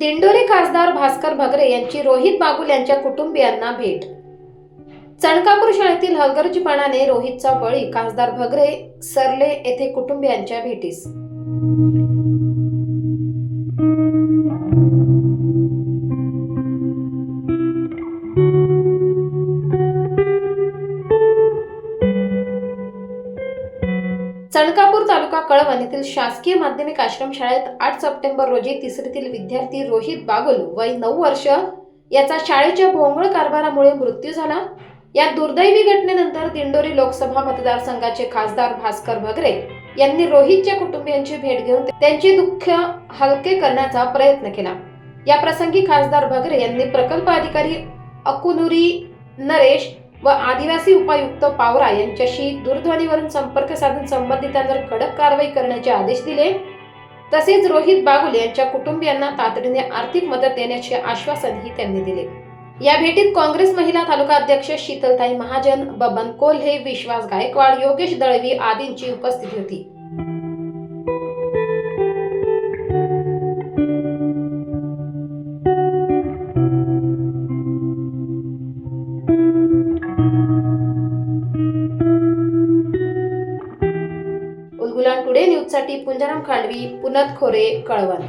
खासदार भास्कर भगरे यांची रोहित बागुल यांच्या कुटुंबियांना भेट. चणकापूर शाळेतील हलगर्जीपणाने रोहितचा बळी खासदार भगरे सरले येथे कुटुंबियांच्या भेटीस. चणकापूर तालुका कळवण येथील शासकीय माध्यमिक आश्रमशाळेत आठ सप्टेंबर रोजी तिसरीतील विद्यार्थी रोहित बागुल वय नऊ वर्ष याचा शाळेच्या भोंगळ कारभारामुळे मृत्यू झाला. या दुर्दैवी घटनेनंतर दिंडोरी लोकसभा मतदारसंघाचे खासदार भास्कर भगरे यांनी रोहितच्या कुटुंबियांची भेट घेऊन त्यांचे दुःख हलके करण्याचा प्रयत्न केला. या प्रसंगी खासदार भगरे यांनी प्रकल्प अधिकारी अकुनुरी नरेश व आदिवासी उपायुक्त पावरा यांच्याशी दूरध्वनीवरून संपर्क साधून संबंधितांवर कडक कारवाई करण्याचे आदेश दिले. तसेच रोहित बागुल यांच्या कुटुंबियांना तातडीने आर्थिक मदत देण्याचे आश्वासनही त्यांनी दिले. या भेटीत काँग्रेस महिला तालुका अध्यक्ष शीतलताई महाजन बबन कोल्हे विश्वास गायकवाड योगेश दळवी आदींची उपस्थिती होती. उलगुलान टुडे न्यूजसाठी पुंजाराम खांडवी पुनत खोरे कळवण.